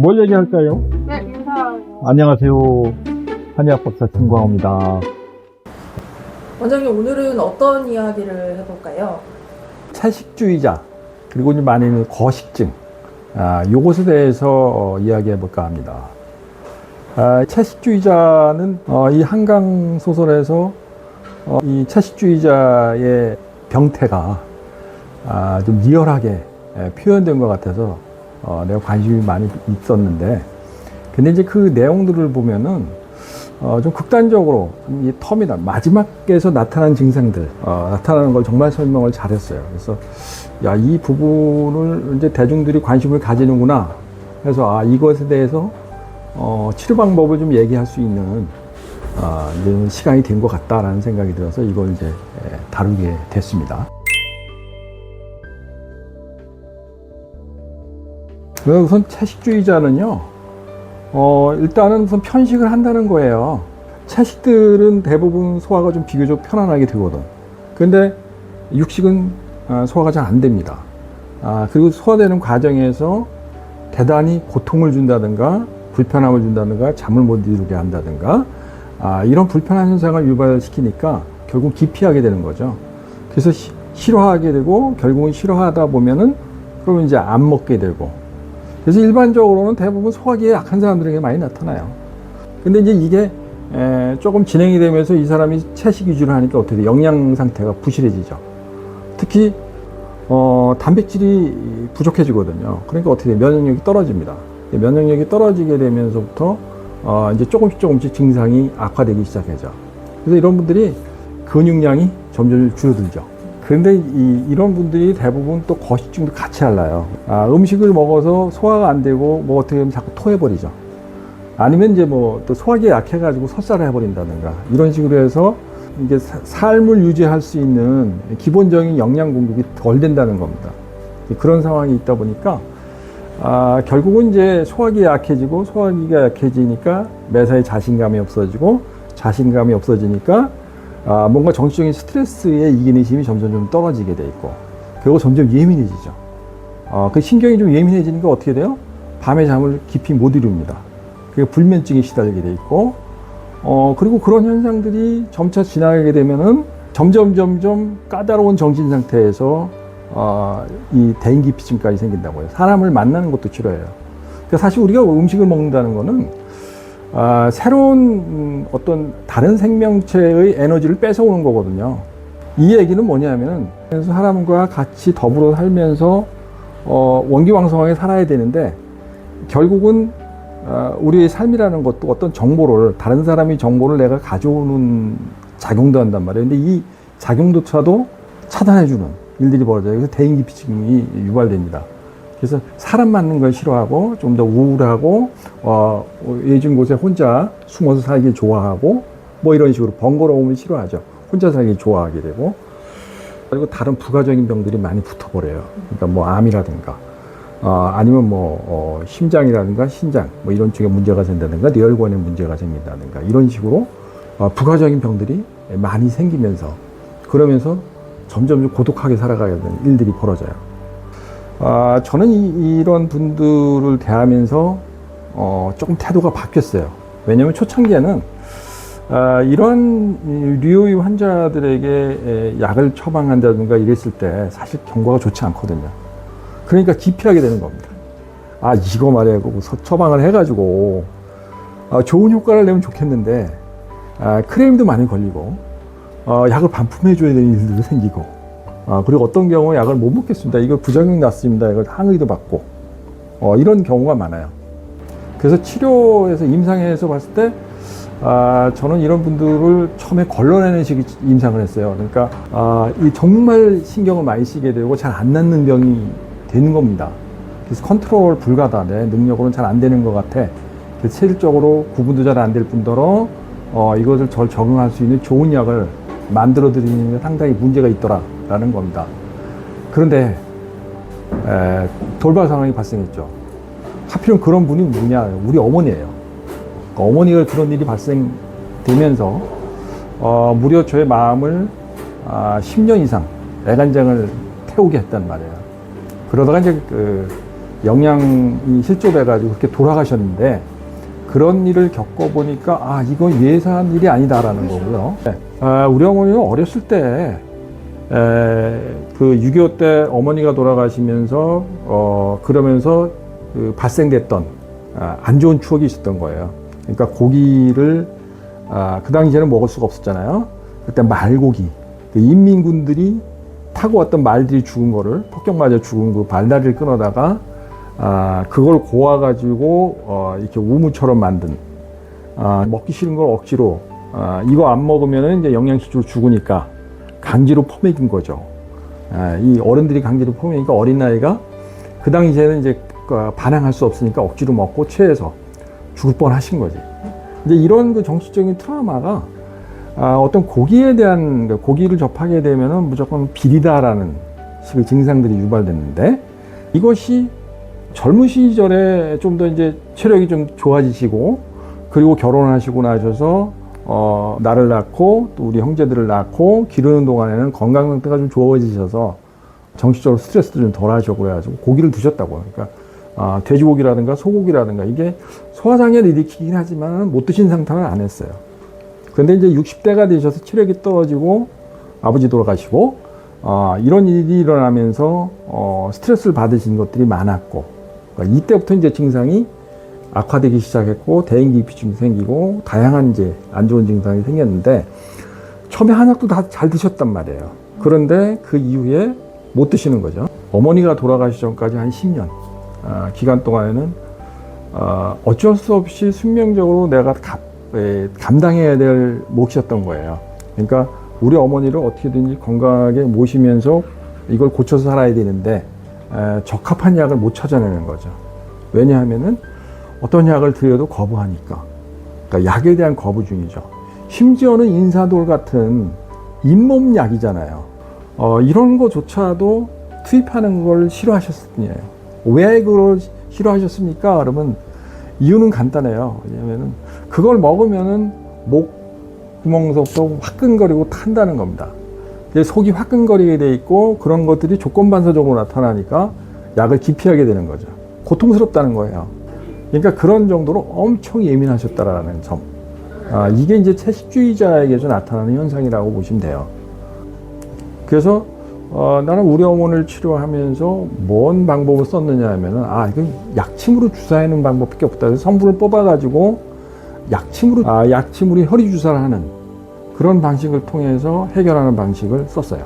뭘 얘기할까요? 네, 인사하고. 안녕하세요. 한의학 박사 김광호입니다. 원장님, 오늘은 어떤 이야기를 해볼까요? 채식주의자 그리고 이제 많이는 거식증 아, 요것에 대해서 어, 이야기해 볼까 합니다. 아, 채식주의자는 어, 이 한강 소설에서 어, 이 채식주의자의 병태가 아, 좀 리얼하게 예, 표현된 것 같아서 어, 내가 관심이 많이 있었는데 근데 이제 그 내용들을 보면은 어, 좀 극단적으로 좀이 텀이다 마지막에서 나타난 증상들 어, 나타나는 걸 정말 설명을 잘했어요. 그래서 야 이 부분을 이제 대중들이 관심을 가지는구나 해서 아 이것에 대해서 어, 치료 방법을 좀 얘기할 수 있는 아, 이제 시간이 된 것 같다라는 생각이 들어서 이걸 이제 예, 다루게 됐습니다. 우선 채식주의자는요, 어, 일단은 우선 편식을 한다는 거예요. 채식들은 대부분 소화가 좀 비교적 편안하게 되거든. 근데 육식은 아, 소화가 잘 안 됩니다. 아, 그리고 소화되는 과정에서 대단히 고통을 준다든가, 불편함을 준다든가, 잠을 못 이루게 한다든가, 아, 이런 불편한 현상을 유발시키니까 결국 기피하게 되는 거죠. 그래서 시- 싫어하게 되고, 결국은 싫어하다 보면은, 그러면 이제 안 먹게 되고, 그래서 일반적으로는 대부분 소화기에 약한 사람들에게 많이 나타나요. 근데 이제 이게 에, 조금 진행이 되면서 이 사람이 채식 위주로 하니까 어떻게 돼? 영양 상태가 부실해지죠. 특히 어, 단백질이 부족해지거든요. 그러니까 어떻게 돼? 면역력이 떨어집니다. 면역력이 떨어지게 되면서부터 어, 이제 조금씩 조금씩 증상이 악화되기 시작하죠. 그래서 이런 분들이 근육량이 점점 줄어들죠. 그런데 이, 이런 분들이 대부분 또 거식증도 같이 앓아요. 아, 음식을 먹어서 소화가 안 되고 뭐 어떻게 하면 자꾸 토해버리죠. 아니면 이제 뭐 또 소화기에 약해가지고 설사를 해버린다든가 이런 식으로 해서 사- 삶을 유지할 수 있는 기본적인 영양 공급이 덜 된다는 겁니다. 그런 상황이 있다 보니까 아, 결국은 이제 소화기가 약해지고 소화기가 약해지니까 매사에 자신감이 없어지고 자신감이 없어지니까 아, 뭔가 정신적인 스트레스에 이기는 힘이 점점 좀 떨어지게 돼 있고 그리고 점점 예민해지죠. 어, 그 신경이 좀 예민해지니까 어떻게 돼요? 밤에 잠을 깊이 못 이룹니다. 그게 불면증에 시달리게 돼 있고 어, 그리고 그런 현상들이 점차 지나가게 되면은 점점 점점 까다로운 정신 상태에서 어, 이 대인기피증까지 생긴다고요. 사람을 만나는 것도 싫어해요. 그러니까 사실 우리가 음식을 먹는다는 거는 아, 새로운 음, 어떤 다른 생명체의 에너지를 뺏어오는 거거든요. 이 얘기는 뭐냐면은 그래서 사람과 같이 더불어 살면서 어, 원기왕성하게 살아야 되는데 결국은 어, 우리의 삶이라는 것도 어떤 정보를 다른 사람이 정보를 내가 가져오는 작용도 한단 말이에요. 근데 이 작용조차도 차단해주는 일들이 벌어져요. 그래서 대인기피증이 유발됩니다. 그래서 사람 만는 걸 싫어하고 좀 더 우울하고 어, 예진 곳에 혼자 숨어서 살기 좋아하고 뭐 이런 식으로 번거로움을 싫어하죠. 혼자 살기 좋아하게 되고 그리고 다른 부가적인 병들이 많이 붙어버려요. 그러니까 뭐 암이라든가 어, 아니면 뭐 어, 심장이라든가 신장 뭐 이런 쪽에 문제가 생긴다든가 뇌혈관에 문제가 생긴다든가 이런 식으로 어, 부가적인 병들이 많이 생기면서 그러면서 점점 좀 고독하게 살아가야 되는 일들이 벌어져요. 아, 저는 이, 런 분들을 대하면서 어, 조금 태도가 바뀌었어요. 왜냐하면 초창기에는 아, 이런 류의 환자들에게 에, 약을 처방한다든가 이랬을 때 사실 경과가 좋지 않거든요. 그러니까 기피하게 되는 겁니다. 아, 이거 말이야. 그 처방을 해가지고 아, 좋은 효과를 내면 좋겠는데 아, 크레임도 많이 걸리고 어, 약을 반품해줘야 되는 일들도 생기고 아, 그리고 어떤 경우 약을 못 먹겠습니다. 이거 부작용 났습니다. 이걸 항의도 받고 어, 이런 경우가 많아요. 그래서 치료에서 임상에서 봤을 때 아, 저는 이런 분들을 처음에 걸러내는 식의 임상을 했어요. 그러니까 아, 이 정말 신경을 많이 쓰게 되고 잘 안 낫는 병이 되는 겁니다. 그래서 컨트롤 불가다. 내 능력으로는 잘 안 되는 것 같아. 그래서 실질적으로 구분도 잘 안 될 뿐더러 어, 이것을 절 적응할 수 있는 좋은 약을 만들어 드리는 데 상당히 문제가 있더라 라는 겁니다. 그런데 에, 돌발 상황이 발생했죠. 하필이면 그런 분이 누구냐? 우리 어머니예요. 그러니까 어머니가 그런 일이 발생되면서 어, 무려 저의 마음을 아, 10년 이상 애간장을 태우게 했단 말이에요. 그러다가 이제 그 영양이 실조돼가지고 그렇게 돌아가셨는데 그런 일을 겪어보니까 아 이건 예사한 일이 아니다라는 거고요. 네. 아, 우리 어머니는 어렸을 때 그6.25 때 어머니가 돌아가시면서 어 그러면서 그 발생됐던 아, 안 좋은 추억이 있었던 거예요. 그러니까 고기를 아, 그 당시에는 먹을 수가 없었잖아요. 그때 말고기 그 인민군들이 타고 왔던 말들이 죽은 거를 폭격 맞아 죽은 그 발다리를 끊어다가 아, 그걸 고아 가지고 어, 이렇게 우무처럼 만든 아, 먹기 싫은 걸 억지로 아, 이거 안 먹으면 이제 영양실조로 죽으니까 강제로 퍼먹인 거죠. 아, 이 어른들이 강제로 퍼먹이니까 어린 나이가 그 당시에는 이제 그 반항할 수 없으니까 억지로 먹고 체해서 죽을 뻔 하신 거지. 이제 이런 그 정신적인 트라우마가 아, 어떤 고기에 대한 그 고기를 접하게 되면은 무조건 비리다라는 식의 증상들이 유발됐는데 이것이 젊은 시절에 좀 더 이제 체력이 좀 좋아지시고 그리고 결혼하시고 나셔서 어, 나를 낳고 또 우리 형제들을 낳고 기르는 동안에는 건강 상태가 좀 좋아지셔서 정신적으로 스트레스도 좀 덜 하시고 그래가지고 고기를 드셨다고. 그러니까 아, 돼지고기라든가 소고기라든가 이게 소화장애를 일으키긴 하지만 못 드신 상태는 안 했어요. 근데 이제 60대가 되셔서 체력이 떨어지고 아버지 돌아가시고 아, 이런 일이 일어나면서 어, 스트레스를 받으신 것들이 많았고 그러니까 이때부터 이제 증상이 악화되기 시작했고 대인기피증이 생기고 다양한 이제 안 좋은 증상이 생겼는데 처음에 한약도 다 잘 드셨단 말이에요. 그런데 그 이후에 못 드시는 거죠. 어머니가 돌아가시 전까지 한 10년 아, 기간 동안에는 아, 어쩔 수 없이 숙명적으로 내가 가- 에, 감당해야 될 몫이었던 거예요. 그러니까 우리 어머니를 어떻게든지 건강하게 모시면서 이걸 고쳐서 살아야 되는데 에, 적합한 약을 못 찾아내는 거죠. 왜냐하면은 어떤 약을 드려도 거부하니까. 그러니까 약에 대한 거부중이죠. 심지어는 인사돌 같은 잇몸 약이잖아요. 어, 이런 거조차도 투입하는 걸 싫어하셨군요. 왜 그걸 싫어하셨습니까? 그러면 이유는 간단해요. 왜냐면은 그걸 먹으면은 목 구멍서부터 화끈거리고 탄다는 겁니다. 속이 화끈거리게 돼 있고 그런 것들이 조건반사적으로 나타나니까 약을 기피하게 되는 거죠. 고통스럽다는 거예요. 그러니까 그런 정도로 엄청 예민하셨다라는 점. 아, 이게 이제 채식주의자에게서 나타나는 현상이라고 보시면 돼요. 그래서 어, 나는 우리 어머니를 치료하면서 뭔 방법을 썼느냐 하면은 아 이건 약침으로 주사하는 방법밖에 없다. 그래서 성분을 뽑아가지고 약침으로 아 약침으로 혈위 주사를 하는 그런 방식을 통해서 해결하는 방식을 썼어요.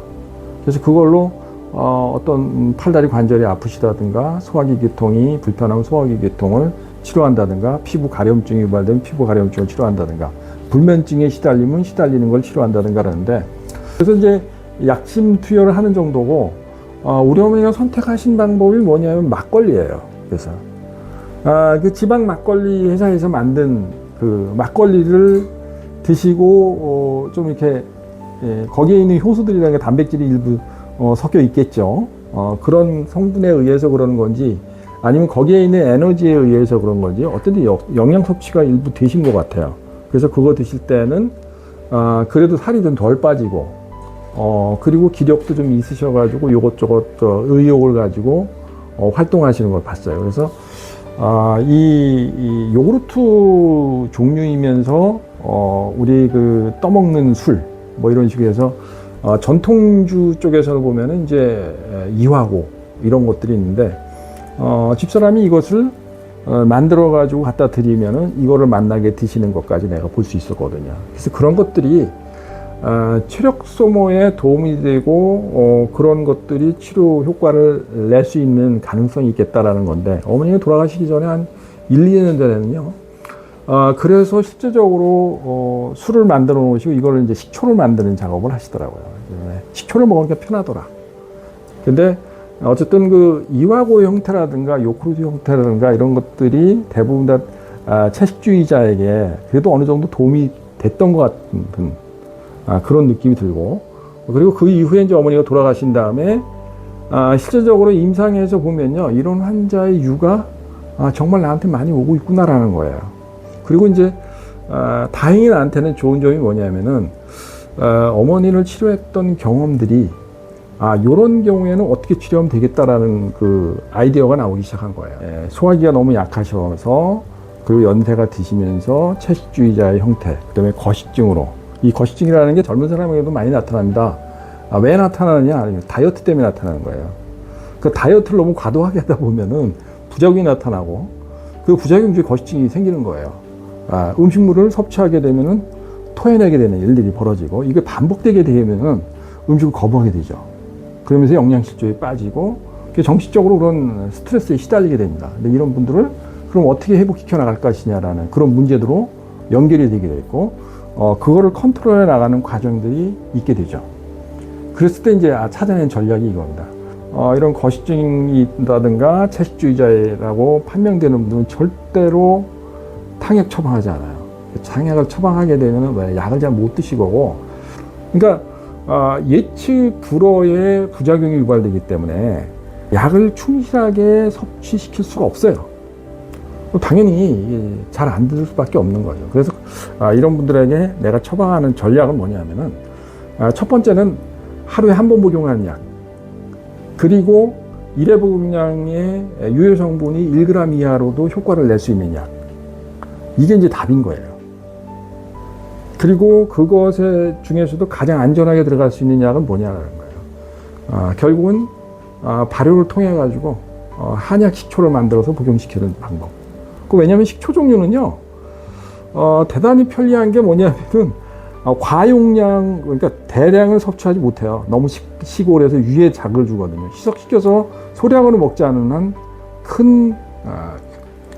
그래서 그걸로 어, 어떤 팔다리 관절이 아프시다든가 소화기 계통이 불편하면 소화기 계통을 치료한다든가 피부 가려움증이 유발되면 피부 가려움증을 치료한다든가 불면증에 시달리면 시달리는 걸 치료한다든가 그러는데 그래서 이제 약침 투여를 하는 정도고 어, 우리 어머니가 선택하신 방법이 뭐냐면 막걸리예요. 그래서 아, 그 지방 막걸리 회사에서 만든 그 막걸리를 드시고 어, 좀 이렇게 예, 거기에 있는 효소들이라는 게 단백질이 일부 어, 섞여 있겠죠. 어, 그런 성분에 의해서 그러는 건지 아니면 거기에 있는 에너지에 의해서 그런 건지 데 영양 섭취가 일부 되신 것 같아요. 그래서 그거 드실 때는 아, 그래도 살이 좀 덜 빠지고 어, 그리고 기력도 좀 있으셔가지고 요것저것 어, 의욕을 가지고 어, 활동하시는 걸 봤어요. 그래서 아, 이, 이 요구르트 종류이면서 어, 우리 그 떠먹는 술 뭐 이런 식으로 해서 어, 전통주 쪽에서는 보면은 이제 에, 이화고 이런 것들이 있는데 어, 집사람이 이것을 어, 만들어 가지고 갖다 드리면은 이거를 만나게 드시는 것까지 내가 볼 수 있었거든요. 그래서 그런 것들이 어, 체력 소모에 도움이 되고 어, 그런 것들이 치료 효과를 낼 수 있는 가능성이 있겠다라는 건데 어머니가 돌아가시기 전에 한 1, 2년 전에는요. 어, 그래서 실제적으로 어, 술을 만들어 놓으시고 이거를 이제 식초를 만드는 작업을 하시더라고요. 네, 식초를 먹으니까 편하더라. 근데 어쨌든 그 이화고 형태라든가 요크루트 형태라든가 이런 것들이 대부분 다 아, 채식주의자에게 그래도 어느 정도 도움이 됐던 것 같은 아, 그런 느낌이 들고 그리고 그 이후에 이제 어머니가 돌아가신 다음에 아, 실제적으로 임상에서 보면요 이런 환자의 유가 아, 정말 나한테 많이 오고 있구나라는 거예요. 그리고 이제 아, 다행히 나한테는 좋은 점이 뭐냐면은 아, 어 머니를 치료했던 경험들이 아, 요런 경우에는 어떻게 치료하면 되겠다라는 그 아이디어가 나오기 시작한 거예요. 예, 소화기가 너무 약하셔서 그리고 연세가 드시면서 채식주의자의 형태, 그 다음에 거식증으로. 이 거식증이라는 게 젊은 사람에게도 많이 나타납니다. 아, 왜 나타나느냐? 아니면 다이어트 때문에 나타나는 거예요. 그 다이어트를 너무 과도하게 하다 보면은 부작용이 나타나고 그 부작용 중에 거식증이 생기는 거예요. 아, 음식물을 섭취하게 되면은 토해내게 되는 일들이 벌어지고 이게 반복되게 되면은 음식을 거부하게 되죠. 그러면서 영양실조에 빠지고 정신적으로 그런 스트레스에 시달리게 됩니다. 근데 이런 분들을 그럼 어떻게 회복시켜 나갈 것이냐라는 그런 문제들로 연결이 되게 되고 어, 그거를 컨트롤해 나가는 과정들이 있게 되죠. 그랬을 때 이제 아, 찾아낸 전략이 이겁니다. 어, 이런 거식증이 있다든가 채식주의자라고 판명되는 분들은 절대로 탕약 처방하지 않아요. 탕약을 처방하게 되면 왜 약을 잘 못 드시고, 그러니까 아, 예측 불허의 부작용이 유발되기 때문에 약을 충실하게 섭취시킬 수가 없어요. 당연히 잘 안 들을 수밖에 없는 거죠. 그래서 아, 이런 분들에게 내가 처방하는 전략은 뭐냐면은 아, 첫 번째는 하루에 한 번 복용하는 약. 그리고 일회 복용량의 유효 성분이 1g 이하로도 효과를 낼 수 있는 약. 이게 이제 답인 거예요. 그리고 그것에 중에서도 가장 안전하게 들어갈 수 있는 약은 뭐냐라는 거예요. 아, 결국은 아, 발효를 통해 가지고 어, 한약 식초를 만들어서 복용시키는 방법. 그 왜냐하면 식초 종류는요, 어, 대단히 편리한 게 뭐냐면은 어, 과용량 그러니까 대량을 섭취하지 못해요. 너무 시, 시골에서 위에 작을 주거든요. 희석시켜서 소량으로 먹지 않은 한큰 아,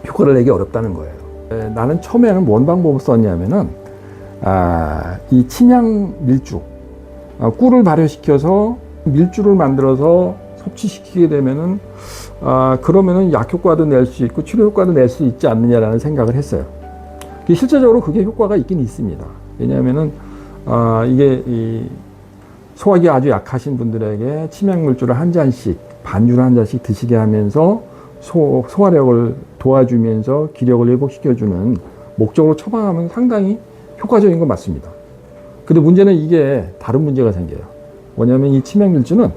효과를 내기 어렵다는 거예요. 에, 나는 처음에는 뭔 방법을 썼냐면은 아, 이 침향 밀주 아, 꿀을 발효시켜서 밀주를 만들어서 섭취시키게 되면은 아, 그러면은 약 효과도 낼 수 있고 치료 효과도 낼 수 있지 않느냐라는 생각을 했어요. 그게 실제적으로 그게 효과가 있긴 있습니다. 왜냐하면은 아, 이게 이 소화기 아주 약하신 분들에게 치명물주를 한 잔씩 반주를 한 잔씩 드시게 하면서 소, 소화력을 도와주면서 기력을 회복시켜주는 목적으로 처방하면 상당히 효과적인 건 맞습니다. 근데 문제는 이게 다른 문제가 생겨요. 뭐냐면 이 치명밀주는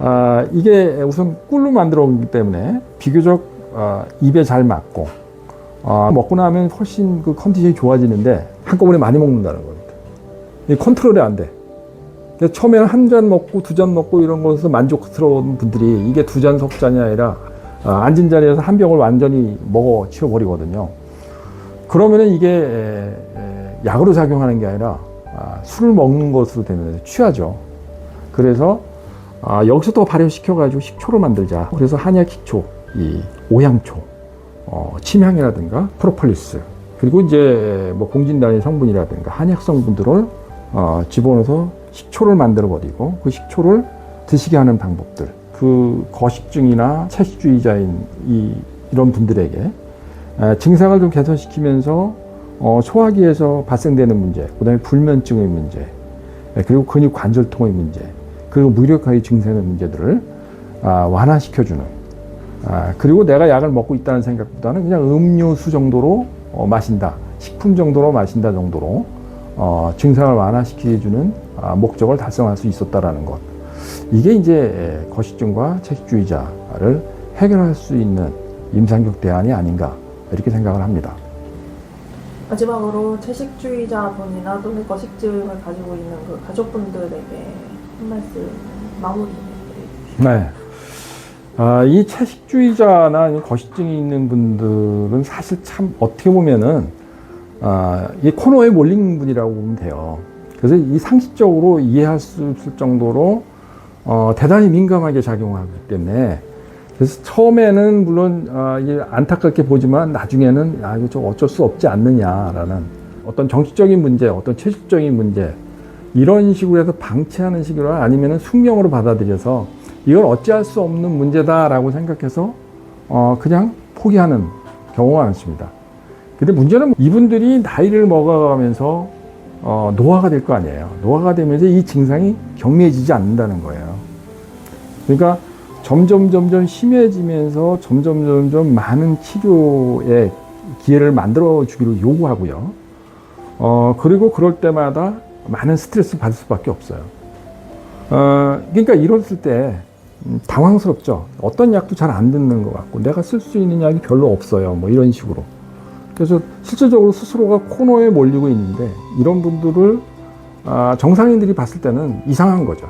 아, 이게 우선 꿀로 만들어 오기 때문에 비교적 아, 입에 잘 맞고 아, 먹고 나면 훨씬 그 컨디션이 좋아지는데 한꺼번에 많이 먹는다는 겁니다. 이 컨트롤이 안 돼. 처음에는 한 잔 먹고 두 잔 먹고 이런 것에서 만족스러운 분들이 이게 두 잔 석 잔이 아니라 아, 앉은 자리에서 한 병을 완전히 먹어 치워버리거든요. 그러면은 이게 약으로 작용하는 게 아니라 아, 술을 먹는 것으로 되면 취하죠. 그래서 아, 여기서 더 발효시켜가지고 식초를 만들자. 그래서 한약 식초, 이 오향초, 어, 침향이라든가 프로폴리스, 그리고 이제 뭐 공진단의 성분이라든가 한약 성분들을 어, 집어넣어서 식초를 만들어 버리고 그 식초를 드시게 하는 방법들. 그 거식증이나 채식주의자인 이, 이런 분들에게 에, 증상을 좀 개선시키면서 어, 소화기에서 발생되는 문제, 그 다음에 불면증의 문제, 에, 그리고 근육 관절통의 문제, 그리고 무력화의 증세의 문제들을 아, 완화시켜주는. 아, 그리고 내가 약을 먹고 있다는 생각보다는 그냥 음료수 정도로 어, 마신다, 식품 정도로 마신다 정도로 어, 증상을 완화시켜주는 아, 목적을 달성할 수 있었다라는 것. 이게 이제 거식증과 채식주의자를 해결할 수 있는 임상적 대안이 아닌가 이렇게 생각을 합니다. 마지막으로 채식주의자 분이나 또는 거식증을 가지고 있는 그 가족분들에게 한 말씀 마무리. 네. 아, 이 채식주의자나 이 거식증이 있는 분들은 사실 참 어떻게 보면은 아, 이 코너에 몰린 분이라고 보면 돼요. 그래서 이 상식적으로 이해할 수 있을 정도로 어, 대단히 민감하게 작용하기 때문에 그래서 처음에는 물론 아, 이게 안타깝게 보지만 나중에는 아, 이거 좀 어쩔 수 없지 않느냐라는 어떤 정치적인 문제, 어떤 체질적인 문제 이런 식으로 해서 방치하는 식으로 아니면은 숙명으로 받아들여서 이걸 어찌할 수 없는 문제다라고 생각해서 어, 그냥 포기하는 경우가 많습니다. 근데 문제는 이분들이 나이를 먹어가면서 어, 노화가 될 거 아니에요. 노화가 되면서 이 증상이 경미해지지 않는다는 거예요. 그러니까 점점 점점 심해지면서 점점 점점 많은 치료의 기회를 만들어 주기로 요구하고요. 어, 그리고 그럴 때마다 많은 스트레스 받을 수밖에 없어요. 어, 그러니까 이랬을 때 음, 당황스럽죠. 어떤 약도 잘 안 듣는 것 같고 내가 쓸 수 있는 약이 별로 없어요. 뭐 이런 식으로. 그래서 실질적으로 스스로가 코너에 몰리고 있는데 이런 분들을 아, 정상인들이 봤을 때는 이상한 거죠.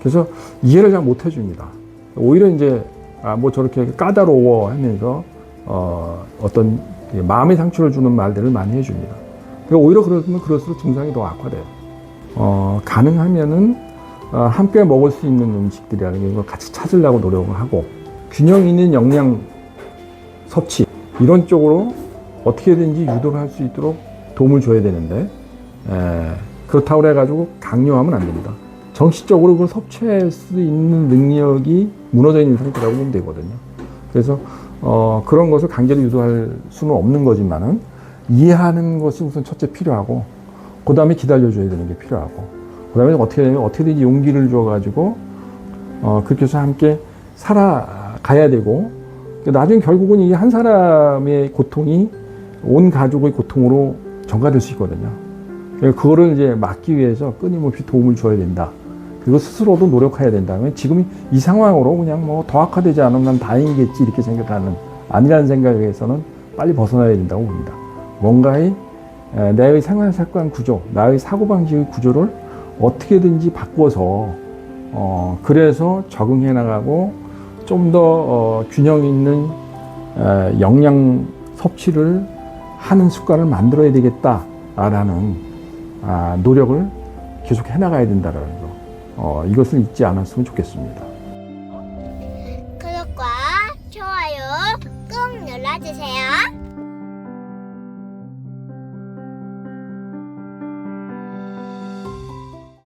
그래서 이해를 잘 못 해줍니다. 오히려 이제 아, 뭐 저렇게 까다로워 하면서 어, 어떤 그 마음의 상처를 주는 말들을 많이 해줍니다. 그러니까 오히려 그러면 그럴수록 증상이 더 악화돼요. 어, 가능하면은 어, 함께 먹을 수 있는 음식들이라는 걸 같이 찾으려고 노력을 하고 균형 있는 영양 섭취 이런 쪽으로 어떻게든지 유도를 할 수 있도록 도움을 줘야 되는데 에, 그렇다고 해가지고 강요하면 안 됩니다. 정식적으로 그걸 섭취할 수 있는 능력이 무너져 있는 상태라고 보면 되거든요. 그래서 어, 그런 것을 강제로 유도할 수는 없는 거지만은 이해하는 것이 우선 첫째 필요하고 그 다음에 기다려줘야 되는 게 필요하고 그 다음에 어떻게 되면 어떻게든지 용기를 줘가지고 어, 그렇게 해서 함께 살아가야 되고 나중에 결국은 이 한 사람의 고통이 온 가족의 고통으로 전가될 수 있거든요. 그거를 이제 막기 위해서 끊임없이 도움을 줘야 된다. 그리고 스스로도 노력해야 된다. 지금 이 상황으로 그냥 뭐 더 악화되지 않으면 난 다행이겠지 이렇게 생각하는 아니라는 생각에서는 빨리 벗어나야 된다고 봅니다. 뭔가의 에, 나의 생활 습관 구조, 나의 사고 방식의 구조를 어떻게든지 바꿔서 어, 그래서 적응해 나가고 좀더 어, 균형 있는 에, 영양 섭취를 하는 습관을 만들어야 되겠다라는 아, 노력을 계속 해 나가야 된다라는 거. 어, 이것을 잊지 않았으면 좋겠습니다.